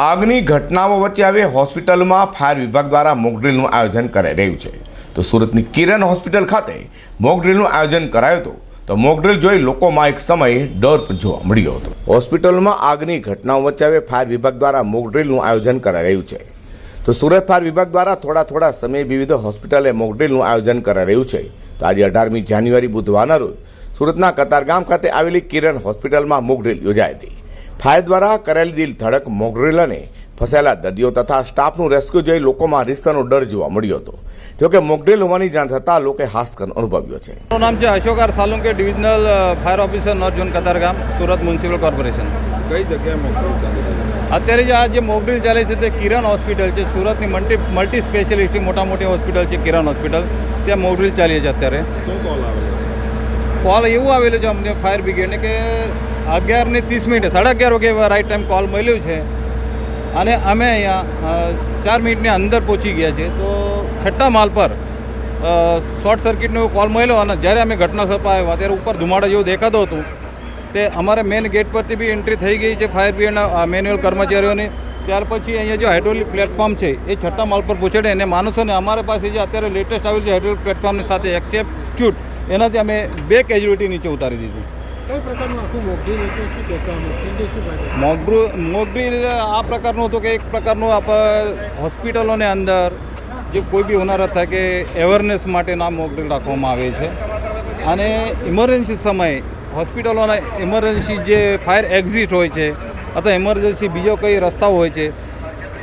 આગની ઘટનાઓ વચ્ચે હવે હોસ્પિટલમાં ફાયર વિભાગ દ્વારા મોકડ્રીલનું આયોજન કરાઈ રહ્યું છે. તો સુરતની કિરણ હોસ્પિટલ ખાતે મોકડ્રીલનું આયોજન કરાયું હતું. તો મોકડ્રીલ જોઈ લોકોમાં એક સમયે ડર જોવા મળ્યો હતો. હોસ્પિટલમાં આગની ઘટનાઓ વચ્ચે હવે ફાયર વિભાગ દ્વારા મોકડ્રીલનું આયોજન કરાઈ રહ્યું છે. તો સુરત ફાયર વિભાગ દ્વારા થોડા થોડા સમયે વિવિધ હોસ્પિટલે મોકડ્રીલનું આયોજન કરાઈ રહ્યું છે. તો આજે અઢારમી જાન્યુઆરી બુધવારના રોજ સુરતના કતારગામ ખાતે આવેલી કિરણ હોસ્પિટલમાં મોકડ્રીલ યોજાઈ હતી. ફાયર દ્વારા કરેલી દિલ ધડક મોકડ્રીલ અને ફસાયેલા દર્દીઓ તથા સ્ટાફનું રેસ્ક્યુ જોઈ લોકોમાં રીસનો ડર જોવા મળ્યો હતો. જોકે મોકડ્રીલ હોવાની જાણ થતાં લોકોએ હાસ્કન અનુભવ્યો છે. મારું નામ છે Ashokar Salunke divisional fire officer north zone Katargam Surat municipal corporation. કઈ જગ્યાએ મોકલું ચાલે છે? અત્યારે જે આ જે મોકડ્રીલ ચાલે છે તે કિરણ હોસ્પિટલ છે. સુરતની મલ્ટી મલ્ટી સ્પેશિયાલિસ્ટની મોટા મોટી હોસ્પિટલ છે કિરણ હોસ્પિટલ. ત્યાં મોકડ્રીલ ચાલી છે અત્યારે. શું કોલ આવેલો? કોલ એવું આવેલું છે અમને ફાયર બ્રિગેડને કે અગિયાર ને ત્રીસ મિનિટે, સાડા અગિયાર વાગે રાઈટ ટાઈમ કોલ મળ્યો છે. અને અમે અહીંયા ચાર મિનિટની અંદર પહોંચી ગયા છે તો છઠ્ઠા માલ પર શોર્ટ સર્કિટનો કોલ મળ્યો અને જ્યારે અમે ઘટના સ્થળ આવ્યા, ત્યારે ઉપર ધુમાડા જેવું દેખાતું હતું, તે અમારે મેન ગેટ પરથી બી એન્ટ્રી થઈ ગઈ છે ફાયર બ્રિગેડના મેન્યુઅલ કર્મચારીઓની. ત્યાર પછી અહીંયા જે હાઇડ્રોલિક પ્લેટફોર્મ છે, એ છઠ્ઠા માલ પર પહોંચાડે અને માણસોને અમારા પાસે જે અત્યારે લેટેસ્ટ આવેલું છે હાઇડ્રોલિક પ્લેટફોર્મની સાથે એક્સેપ્ટ ચૂટ એનાથી અમે બે કેજ્યુલિટી નીચે ઉતારી દીધી. આખું મોકડ્રીલ આ પ્રકારનું હતું કે એક પ્રકારનું આપણે હોસ્પિટલોને અંદર જે કોઈ બી હોનારત થાય કે અવેરનેસ માટેના મોકડ્રીલ રાખવામાં આવે છે. અને ઇમરજન્સી સમયે હોસ્પિટલોના ઇમરજન્સી જે ફાયર એક્ઝિટ હોય છે, અથવા ઇમરજન્સી બીજો કઈ રસ્તાઓ હોય છે,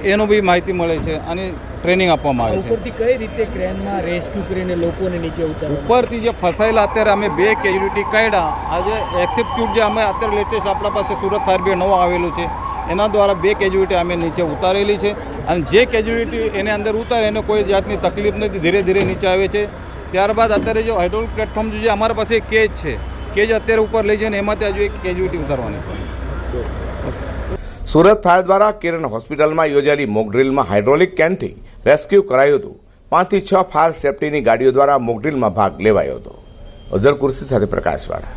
એનો બી માહિતી મળે છે. અને ટ્રેનિંગ આપવામાં આવે છે. ઉપરથી કઈ રીતે ક્રેનમાં રેસ્ક્યુ કરીને લોકોને નીચે ઉતાર ઉપરથી જે ફસાયેલા અત્યારે અમે બે કેજ્યુલિટી કાઢ્યા આજે એક્સેપ્ટ્યુટ જે અમે અત્યારે લેટેસ્ટ આપણા પાસે સુરત ફાયર બ્રિગેડ નવો આવેલું છે એના દ્વારા બે કેજ્યુલિટી અમે નીચે ઉતારેલી છે. અને જે કેજ્યુલિટી એને અંદર ઉતારે એને કોઈ જાતની તકલીફ નથી ધીરે ધીરે નીચે આવે છે. ત્યારબાદ અત્યારે જો હાઇડ્રોલિક પ્લેટફોર્મ જે અમારા પાસે કેજ છે કેજ અત્યારે ઉપર લઈ જઈને એમાંથી હજુ એક કેજ્યુલિટી ઉતારવાની છે. સુરત ફાયર દ્વારા કિરણ હોસ્પિટલમાં યોજાયેલી મોકડ્રીલમાં હાઇડ્રોલિક કેનથી રેસ્ક્યુ કરાયું હતું. પાંચથી છ ફાયર સેફટીની ગાડીઓ દ્વારા મોકડ્રીલમાં ભાગ લેવાયો હતો. અઝર કુર્સી સાથે પ્રકાશવાળા.